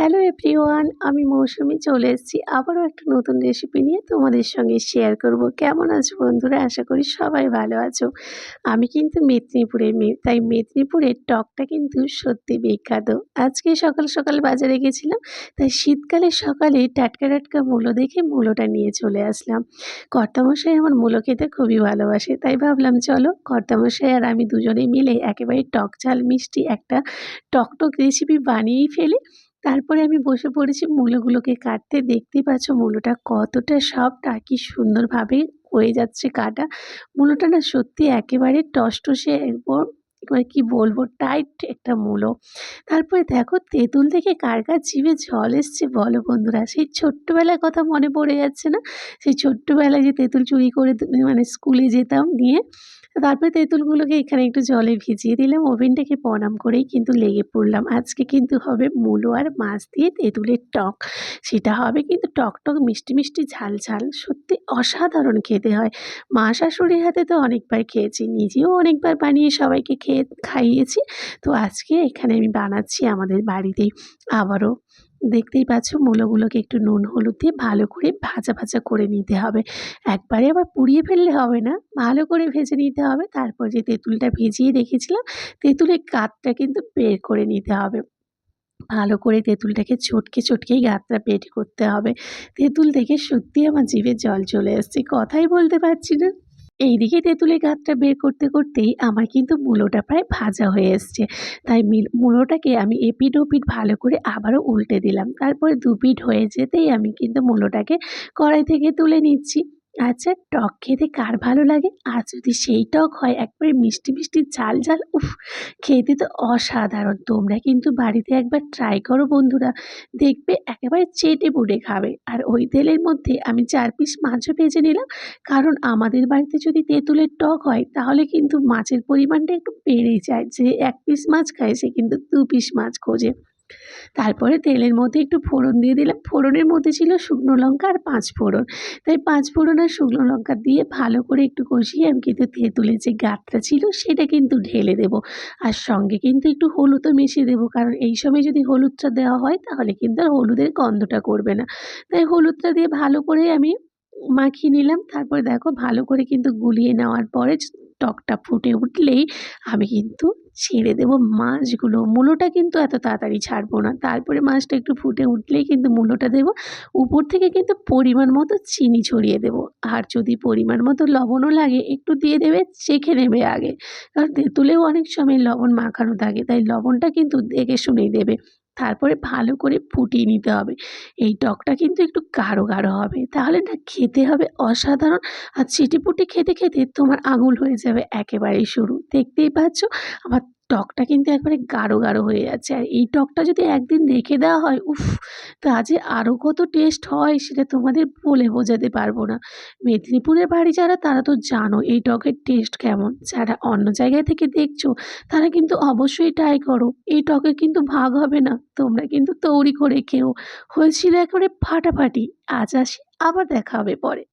Hello everyone আমি মৌসুমি চলে এসেছি আবারও একটা নতুন রেসিপি নিয়ে তোমাদের সঙ্গে শেয়ার করব। কেমন আছো বন্ধুরা? আশা করি সবাই ভালো আছো। আমি কিন্তু মেদিনীপুরের মেয়ে তাই মেদিনীপুরের টকটা কিন্তু সত্যি বিখ্যাত। আজকে সকাল সকাল বাজারে গেছিলাম, তাই শীতকালে সকালে টাটকা টাটকা মূলো দেখে মূলোটা নিয়ে চলে আসলাম। কর্তামশাই আমার মূলো খেতে খুবই ভালোবাসে, তাই ভাবলাম চলো কর্তামশাই আর আমি দুজনে মিলে একেবারে টক ঝাল মিষ্টি একটা টক টক রেসিপি বানিয়েই ফেলি। তারপরে আমি বসে পড়েছি মূলোগুলোকে কাটতে। দেখতেই পাচ্ছ মূলোটা কতটা আর কি সুন্দরভাবে হয়ে যাচ্ছে কাটা। মূলোটা না সত্যি একেবারে টসটসে একবার এবার কী বলব, টাইট একটা মূলো। তারপরে দেখো তেঁতুল থেকে কার কার জিভে জল এসছে বলো বন্ধুরা? সেই ছোট্টবেলার কথা মনে পড়ে যাচ্ছে না? সেই ছোট্টবেলায় যে তেঁতুল চুরি করে মানে স্কুলে যেতাম নিয়ে তারপরে তেঁতুলগুলোকে এখানে একটু জলে ভিজিয়ে দিলাম, ওভেনটাকে প্রণাম করেই কিন্তু লেগে পড়লাম। আজকে কিন্তু হবে মূলো আর মাছ দিয়ে তেঁতুলের টক। সেটা হবে কিন্তু টক টক, মিষ্টি মিষ্টি, ঝাল ঝাল, সত্যি অসাধারণ খেতে হয়। মা শাশুড়ির হাতে তো অনেকবার খেয়েছি, নিজেও অনেকবার বানিয়ে সবাইকে খেয়ে, খাইয়েছি। তো আজকে এখানে আমি বানাচ্ছি আমাদের বাড়িতেই আবারও দেখতেই পাচ্ছ মূলোগুলোকে একটু নুন, হলুদ দিয়ে ভালো করে ভাজা ভাজা করে নিতে হবে। একবারে আবার পুড়িয়ে ফেললে হবে না, ভালো করে ভেজে নিতে হবে। তারপর যে তেঁতুলটা ভিজিয়ে রেখেছিলাম, তেঁতুলের কাতটা কিন্তু বের করে নিতে হবে। ভালো করে তেঁতুলটাকে চটকে, চটকেই গাতটা বের করতে হবে। তেঁতুল দেখে সত্যি আমার জিভে জল চলে এসছে, কথাই বলতে পারছি না। এইদিকে তেঁতুলের গাঁতটা বের করতে করতেই আমার কিন্তু মূলোটা প্রায় ভাজা হয়ে এসছে। তাই মিল, মূলোটাকে আমি এপিট ওপিট ভালো করে আবারও উল্টে দিলাম। তারপরে দুপিট হয়ে যেতেই আমি কিন্তু মূলোটাকে কড়াই থেকে তুলে নিচ্ছি। আচ্ছা টক খেতে কার ভালো লাগে? আর যদি সেই টক হয়, একবারে মিষ্টি মিষ্টি ঝাল ঝাল, উফ, খেতে তো অসাধারণ। তোমরা কিন্তু বাড়িতে একবার ট্রাই করো বন্ধুরা। দেখবে একেবারে চেটে পুটে খাবে। আর ওই তেলের মধ্যে আমি চার পিস মাছও ভেজে নিলাম। কারণ আমাদের বাড়িতে যদি তেঁতুলের টক হয়, তাহলে কিন্তু মাছের পরিমাণটা একটু বেড়েই যায়। যে এক পিস মাছ খায়, সে কিন্তু দু পিস মাছ খোঁজে। তারপরে তেলের মধ্যে একটু ফোড়ন দিয়ে দিলাম। ফোড়নের মধ্যে ছিল শুকনো লঙ্কা আর পাঁচ ফোড়ন। তাই পাঁচ ফোড়ন আর শুকনো লঙ্কা দিয়ে ভালো করে একটু কষিয়ে আমি কিন্তু তেঁতুলের যে গাঁটটা ছিল সেটা কিন্তু ঢেলে দেব। আর সঙ্গে কিন্তু একটু হলুদও মিশিয়ে দেবো। কারণ এই সময় যদি হলুদটা দেওয়া হয় তাহলে কিন্তু আর হলুদের গন্ধটা করবে না। তাই হলুদটা দিয়ে ভালো করে আমি মাখিয়ে নিলাম। তারপর দেখো ভালো করে কিন্তু গুলিয়ে নেওয়ার পরে টকটা ফুটে উঠলেই আমি কিন্তু ছেড়ে দেবো মাছগুলো। মূলোটা কিন্তু এত তাড়াতাড়ি ছাড়বো না। তারপরে মাছটা একটু ফুটে উঠলেই কিন্তু মূলোটা দেবো। উপর থেকে কিন্তু পরিমাণ মতো চিনি ছড়িয়ে দেবো। আর যদি পরিমাণ মতো লবণও লাগে, একটু দিয়ে দেবে, চেখে নেবে আগে। কারণ তেঁতুলেও অনেক সময় লবণ মাখানো থাকে, তাই লবণটা কিন্তু দেখে শুনেই দেবে। তারপরে ভালো করে ফুটিয়ে নিতে হবে। এই টকটা কিন্তু একটু গাঢ় গাঢ় হবে। তাহলে না খেতে হবে অসাধারণ। আর চিটিপুটি খেতে খেতে তোমার আঙুল হয়ে যাবে একেবারেই শুরু। দেখতেই পাচ্ছ? আমার টকটা কিন্তু একবারে গাঢ় গাঢ় হয়ে যাচ্ছে। আর এই টকটা যদি একদিন রেখে দেওয়া হয়, উফ, তা যে আরও কত টেস্ট হয় সেটা তোমাদের বলে বোঝাতে পারব না। মেদিনীপুরের বাড়ি যারা, তারা তো জানো এই টকের টেস্ট কেমন। যারা অন্য জায়গায় থেকে দেখছ, তারা কিন্তু অবশ্যই ট্রাই করো। এই টকে কিন্তু ভাগ হবে না। তোমরা কিন্তু তৈরি করে খেও। হয়েছিল একেবারে ফাটাফাটি। আজ আসি, আবার দেখা হবে পরে।